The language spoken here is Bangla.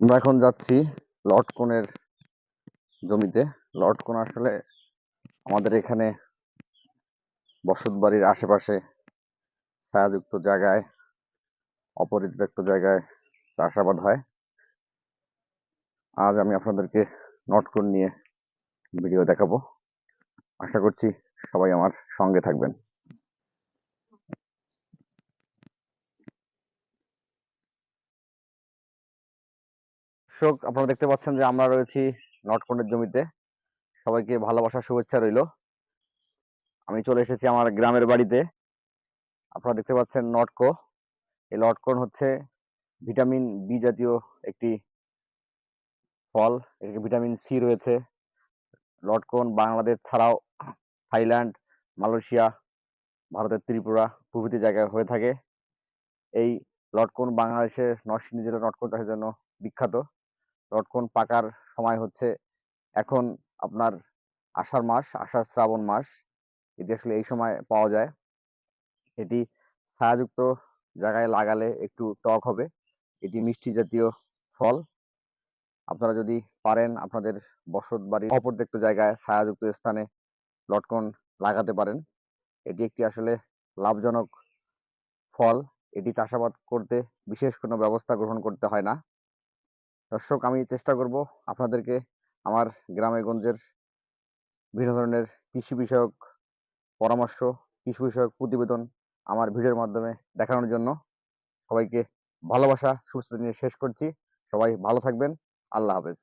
আমরা এখন যাচ্ছি লটকনের জমিতে। লটকন আসলে আমাদের এখানে বসত বাড়ির আশেপাশে ছায়াযুক্ত জায়গায়, অপরিত্যক্ত জায়গায় চাষাবাদ হয়। আজ আমি আপনাদেরকে নটকন নিয়ে ভিডিও দেখাবো। আশা করছি সবাই আমার সঙ্গে থাকবেন। দর্শক, আপনারা দেখতে পাচ্ছেন যে আমরা রয়েছি নটকনের জমিতে। সবাইকে ভালোবাসার শুভেচ্ছা রইল। আমি চলে এসেছি আমার গ্রামের বাড়িতে। আপনারা দেখতে পাচ্ছেন নটকো। এই লটকন হচ্ছে ভিটামিন বি জাতীয় একটি ফল এটাকে ভিটামিন সি রয়েছে। লটকন বাংলাদেশ ছাড়াও থাইল্যান্ড, মালয়েশিয়া, ভারতের ত্রিপুরা প্রভৃতি জায়গায় হয়ে থাকে। এই লটকন বাংলাদেশের নরসিংদী জেলার লটকন চাষের জন্য বিখ্যাত। লটকন পাকার সময় হচ্ছে এখন আপনার আষাঢ় মাস, আষাঢ় শ্রাবণ মাস। এটি আসলে এই সময় পাওয়া যায়। এটি ছায়াযুক্ত জায়গায় লাগালে একটু টক হবে। এটি মিষ্টি জাতীয় ফল। আপনারা যদি পারেন আপনাদের বসত বাড়ির অপরদিক্ত জায়গায় ছায়াযুক্ত স্থানে লটকন লাগাতে পারেন। এটি একটি আসলে লাভজনক ফল। এটি চাষাবাদ করতে বিশেষ কোনো ব্যবস্থা গ্রহণ করতে হয় না। দর্শক, আমি চেষ্টা করব আপনাদেরকে আমার গ্রামে গঞ্জের বিভিন্ন ধরনের কৃষি বিষয়ক পরামর্শ, কৃষি বিষয়ক প্রতিবেদন আমার ভিডিওর মাধ্যমে দেখানোর জন্য সবাইকে ভালোবাসা, সুস্থতা নিয়ে শেষ করছি। সবাই ভালো থাকবেন। আল্লাহ হাফেজ।